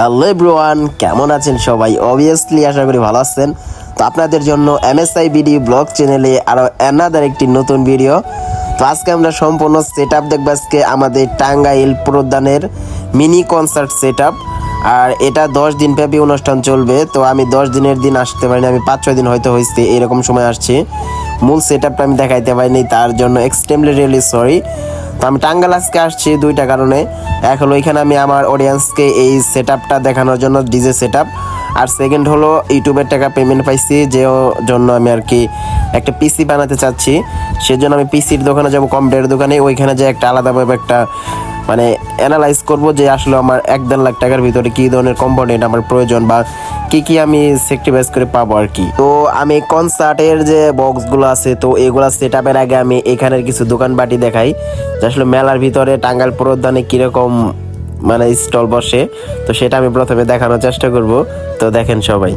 Hello everyone, কেমন আছেন সবাই? অবভিয়াসলি আশা করি ভালো আছেন। তো আপনাদের জন্য এমএসআই ভিডিও ব্লগ চ্যানেলে আরও অ্যানাদার একটি নতুন ভিডিও তো আজকে আমরা সম্পূর্ণ সেট আপ দেখব আজকে আমাদের টাঙ্গাইল প্রদানের মিনি কনসার্ট সেট আপ আর এটা দশ দিন ব্যাপী অনুষ্ঠান চলবে। তো আমি দশ দিনের দিন আসতে পারিনি, আমি পাঁচ ছয় দিন হয়তো হয়েছে, এরকম সময় আসছি। মূল সেট আপটা আমি দেখাইতে পারিনি, তার জন্য এক্সট্রিমলি রিয়েলি সরি তো আমি টাঙ্গাল আজকে আসছি দুইটা কারণে। এক হলো এখানে আমি আমার অডিয়েন্সকে এই সেট আপটা দেখানোর জন্য ডিজে সেট আপ আর সেকেন্ড হলো ইউটিউবের টাকা পেমেন্ট পাইছি, যে জন্য আমি আর কি একটা পিসি বানাতে চাচ্ছি। সেজন্য আমি পিসির দোকানে যাব কম্পিউটার দোকানে। ওইখানে যে একটা আলাদাভাবে একটা মানে অ্যানালাইজ করব যে আসলে আমার এক দেড় লাখ টাকার ভিতরে কী ধরনের কম্পোনেন্ট আমার প্রয়োজন বা কি কি আমি সেক্টিভাইজ করে পাবো আর কি। তো আমি কনসার্টের যে বক্সগুলো আছে, তো এগুলা সেট আপের আগে আমি এখানের কিছু দোকানবাটি দেখাই। যে আসলে মেলার ভিতরে টাঙ্গাইল প্রদানে কীরকম মানে স্টল বসে, তো সেটা আমি প্রথমে দেখানোর চেষ্টা করব। তো দেখেন সবাই।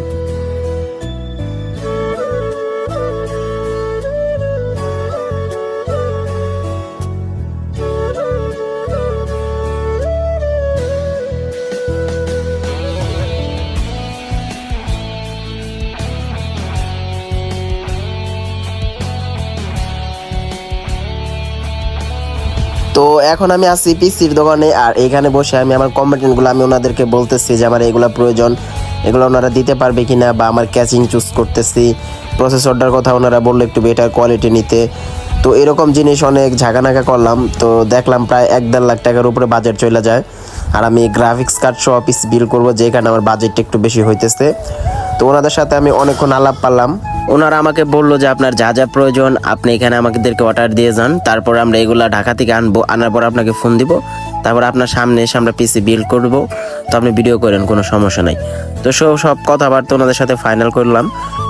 এখন আমি আছি পিসির দোকানে, আর এখানে বসে আমি আমার কম্পিটেন্টগুলো আমি ওনাদেরকে বলতেছি যে আমার এগুলো প্রয়োজন, এগুলো ওনারা দিতে পারবে কিনা বা আমার ক্যাচিং চুজ করতেছি। প্রসেসরটার কথা ওনারা বলল একটু বেটার কোয়ালিটি নিতে। তো এরকম জিনিস অনেক ঝাঁকানাকা করলাম, তো দেখলাম প্রায় এক দেড় লাখ টাকার উপরে বাজেট চলে যায়। আর আমি গ্রাফিক্স কার্ড সহ পিস বিল করব, যেখানে আমার বাজেটটা একটু বেশি হইতেছে। তো ওনাদের সাথে আমি অনেকক্ষণ আলাপ পারলাম। ওনারা আমাকে বলল যে আপনার যা যা প্রয়োজন, আপনি এখানে আমাদেরকে অর্ডার দিয়ে যান, তারপর আমরা এগুলা ঢাকা থেকে আনব, আনার পর আপনাকে ফোন দিব, তারপর আপনার সামনে এসে আমরা পিসি বিল করব, তো আপনি ভিডিও করেন, কোনো সমস্যা নাই। তো সব সব কথাবার্তা ওনাদের সাথে ফাইনাল করলাম।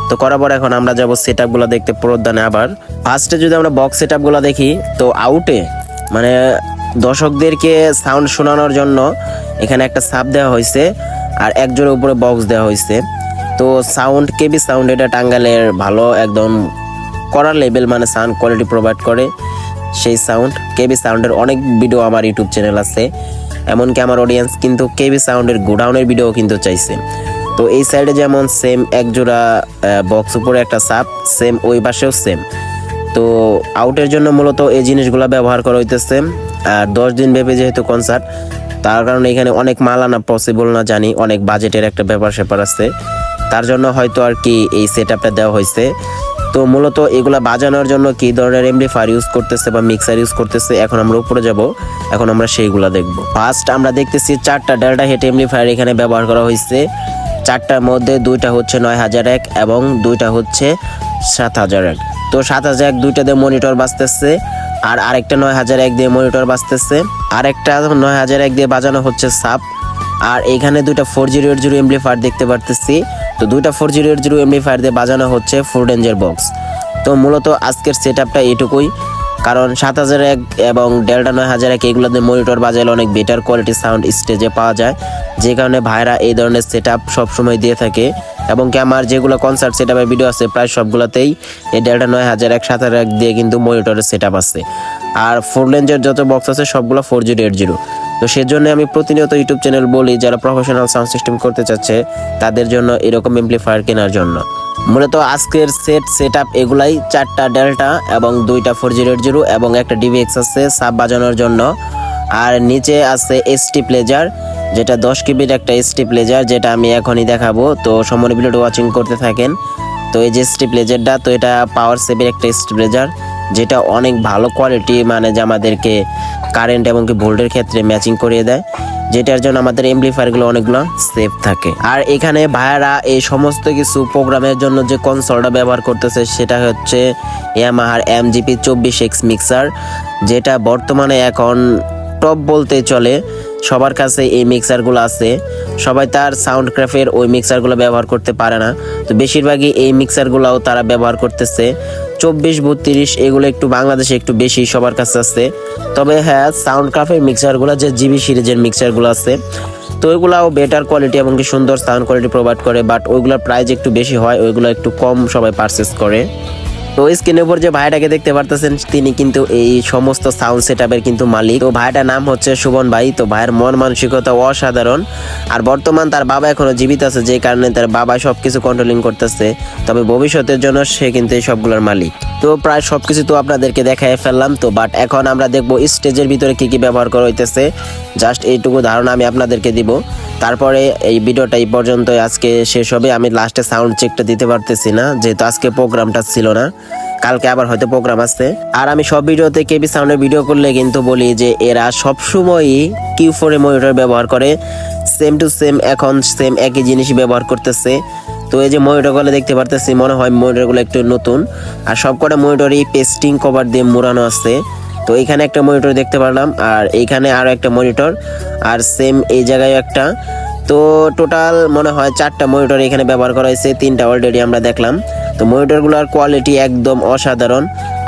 তো করার পর এখন আমরা যাব সেট আপগুলো দেখতে প্রদানে আবার। ফার্স্টে যদি আমরা বক্স সেট আপগুলো দেখি, তো আউটে মানে দর্শকদেরকে সাউন্ড শোনানোর জন্য এখানে একটা সাপ দেওয়া হয়েছে, আর এক জোড়ের উপরে বক্স দেওয়া হয়েছে। তো সাউন্ড কেবি সাউন্ড এটা টাঙ্গালের ভালো একদম করার লেভেল মানে সাউন্ড কোয়ালিটি প্রোভাইড করে সেই সাউন্ড কেবি সাউন্ডের অনেক ভিডিও আমার ইউটিউব চ্যানেল আছে, এমনকি আমার অডিয়েন্স কিন্তু কেবি সাউন্ডের গোডাউনের ভিডিও কিন্তু চাইছে। তো এই সাইডে যেমন সেম এক জোড়া বক্স উপরে একটা সাপ সেম ওই পাশেও সেম তো আউটের জন্য মূলত এই জিনিসগুলো ব্যবহার করা হইতেছে, আর দশ দিন ভেবে যেহেতু কনসার্ট তার কারণে এখানে অনেক মাল আনা পসিবল না জানি, অনেক বাজেটের একটা ব্যাপার স্যাপার আছে। তার জন্য হয়তো আর কি এই সেট আপটা দেওয়া হয়েছে। তো মূলত এগুলা বাজানোর জন্য কি ধরনের এমপ্লিফায়ার ইউজ করতেছে বা মিক্সার ইউজ করতেছে, এখন আমরা উপরে যাব। এখন আমরা সেইগুলা দেখব। ফার্স্ট আমরা দেখতেছি চারটা ডেল্টা হেড এমপ্লিফায়ার এখানে ব্যবহার করা হয়েছে। চারটার মধ্যে দুইটা হচ্ছে নয় হাজার এক এবং দুইটা হচ্ছে সাত হাজার এক। তো সাত হাজার এক দুইটাতে মনিটর বাজতেছে। আর আরেকটা নয় হাজার এক দিয়ে মনিটর বাজতেছে। আরেকটা নয় হাজার এক দিয়ে বাজানো হচ্ছে সাপ। আর এখানে দুইটা four zero eight zero amplifier দেখতে পারতেছি। তো দুইটা four zero eight zero amplifier দিয়ে বাজানো হচ্ছে ফোর ডেঞ্জার বক্স তো মূলত আজকের সেট আপটা এইটুকুই কারণ সাত হাজার এক এবং ডেল্টা নয় হাজার এক এগুলোতে মনিটর বাজালে অনেক বেটার কোয়ালিটি সাউন্ড স্টেজে পাওয়া যায়। যে কারণে ভাইরা এই ধরনের সেট আপ সবসময় দিয়ে থাকে। এবং কি আমার যেগুলো কনসার্ট সেট আপের ভিডিও আছে, প্রায় সবগুলোতেই এই ডেল্টা নয় হাজার এক, সাত হাজার এক দিয়ে কিন্তু মনিটরের সেট আপ আছে। আর ফোর রেঞ্জের যত বক্স আছে, সবগুলো ফোর জিরো এইট জিরো তো সেজন্য আমি প্রতিনিয়ত ইউটিউব চ্যানেল বলি, যারা প্রফেশনাল সাউন্ড সিস্টেম করতে চাচ্ছে, তাদের জন্য এরকম এমপ্লিফায়ার কেনার জন্য। মূলত আজকের সেট সেট আপ এগুলাই চারটা ডেল্টা এবং দুইটা ফোর জিরো জিরো এবং একটা ডিভিএক্স আছে সাব বাজানোর জন্য। আর নিচে আছে এসটি প্লেজার যেটা দশ কিবির একটা এসটি প্লেজার যেটা আমি এখনই দেখাবো। তো সময় ভিডিওটা ওয়াচিং করতে থাকেন। তো এই যে এসটি প্লেজারটা তো এটা পাওয়ার সেভের একটা এসটি প্লেজার যেটা অনেক ভালো কোয়ালিটি মানে যে আমাদেরকে কারেন্ট এবং কি ভোল্টের ক্ষেত্রে ম্যাচিং করিয়ে দেয়। যেটার জন্য আমাদের এমপ্লিফায়ারগুলো অনেকগুলো সেফ থাকে। আর এখানে ভাইয়ারা এই সমস্ত কিছু প্রোগ্রামের জন্য যে কনসোলটা ব্যবহার করতেছে, সেটা হচ্ছে ইয়ামাহার এম জিপি চব্বিশ এক্স মিক্সার যেটা বর্তমানে এখন টপ বলতে চলে। সবার কাছে এই মিক্সারগুলো আছে। সবাই তার সাউন্ড ক্রাফের ওই মিক্সারগুলো ব্যবহার করতে পারে না। তো বেশিরভাগই এই মিক্সারগুলোও তারা ব্যবহার করতেছে। চব্বিশ, বত্রিশ, এগুলো একটু বাংলাদেশে একটু বেশি সবার কাছে আছে। তবে হ্যাঁ সাউন্ড ক্রাফের মিক্সারগুলো যে জিবি সিরিজের মিক্সারগুলো আছে, তো ওইগুলাও বেটার কোয়ালিটি এবং কি সুন্দর সাউন্ড কোয়ালিটি প্রোভাইড করে বাট ওইগুলোর প্রাইস একটু বেশি হয়, ওইগুলো একটু কম সবাই পারচেস করে। তো স্ক্রিনের উপর যে ভাইটাকে দেখতে পারতেছেন, তিনি কিন্তু এই সমস্ত সাউন্ড সেট কিন্তু মালিক। তো ভাইটার নাম হচ্ছে সুবন ভাই। তো ভাইয়ের মন মানসিকতা অসাধারণ। আর বর্তমান তার বাবা এখনও জীবিত আছে, যে কারণে তার বাবা সবকিছু কন্ট্রোলিং করতেছে। তবে ভবিষ্যতের জন্য সে কিন্তু এই সবগুলোর মালিক। তো প্রায় সবকিছু তো আপনাদেরকে দেখাই ফেললাম। তো বাট এখন আমরা দেখব স্টেজের ভিতরে কি কি ব্যবহার করা হইতেছে। জাস্ট এইটুকু ধারণা আমি আপনাদেরকে দিব। তারপরে এই ভিডিওটা এই পর্যন্ত আজকে শেষ হবে। আমি লাস্টে সাউন্ড চেকটা দিতে পারতেছি না। যেহেতু আজকে প্রোগ্রামটা ছিল না। কালকে আবার হয়তো প্রোগ্রাম আছে আর আমি সব ভিডিওতে কেবি সাউন্ডের ভিডিও করলে কিন্তু বলি যে এরা সবসময়ই কিউ ফোরে মনিটর ব্যবহার করে। সেম টু সেম এখন সেম একই জিনিসই ব্যবহার করতেছে। তো এই যে মনিটরগুলো দেখতে পারতেছি, মনে হয় মনিটরগুলো একটু নতুন। আর সবকটা মনিটরই পেস্টিং কভার দিয়ে মোড়ানো আছে। তো এখানে একটা মনিটর দেখতে পারলাম, আর এইখানে আরও একটা মনিটর আর সেম এই জায়গায় একটা। তো টোটাল মনে হয় চারটা মনিটর এখানে ব্যবহার করা হয়েছে, তিনটা অলরেডি আমরা দেখলাম। তো মনিটরগুলোর কোয়ালিটি একদম অসাধারণ।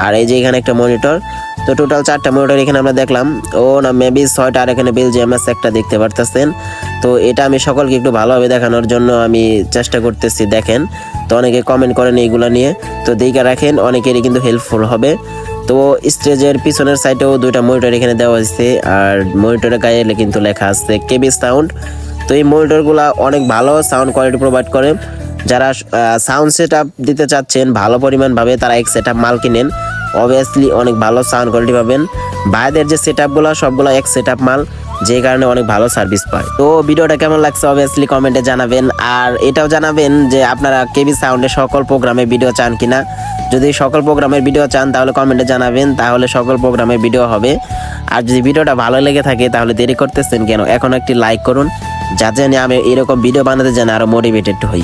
আর এই যে এখানে একটা মনিটর তো টোটাল চারটা মনিটর এখানে আমরা দেখলাম। ও না মেবি ছয়টা আর এখানে বেলজিয়ামাস একটা দেখতে পারতেছেন। তো এটা আমি সকলকে একটু ভালোভাবে দেখানোর জন্য আমি চেষ্টা করতেছি, দেখেন। তো অনেকে কমেন্ট করেন এইগুলো নিয়ে। তো দিকে রাখেন, অনেকেরই কিন্তু হেল্পফুল হবে। তো স্টেজের পিছনের সাইডেও দুইটা মনিটর এখানে দেওয়া হয়েছে, আর মনিটরের গায়ে কিন্তু লেখা আছে কেবি সাউন্ড তো এই মনিটরগুলো অনেক ভালো সাউন্ড কোয়ালিটি প্রোভাইড করে। যারা সাউন্ড সেট দিতে চাচ্ছেন, ভালো পরিমাণভাবে তারা এক সেট মাল কিনেন। অবভিয়াসলি অনেক ভালো সাউন্ড কোয়ালিটি পাবেন। বাইরের যে সেট আপগুলো সবগুলো এক সেট মাল। যে কারণে অনেক ভালো সার্ভিস পায়। তো ভিডিওটা কেমন লাগছে অবভিয়াসলি কমেন্টে জানাবেন। আর এটাও জানাবেন যে আপনারা কেবি সাউন্ডের সকল প্রোগ্রামে ভিডিও চান কিনা। যদি সকল প্রোগ্রামের ভিডিও চান, তাহলে কমেন্টে জানাবেন। তাহলে সকল প্রোগ্রামের ভিডিও হবে। আর যদি ভিডিওটা ভালো লেগে থাকে, তাহলে দেরি করতেছেন কেন? এখন একটি লাইক করুন। যাতে আমি এরকম ভিডিও বানাতে যেন আরও মোটিভেটেড হই।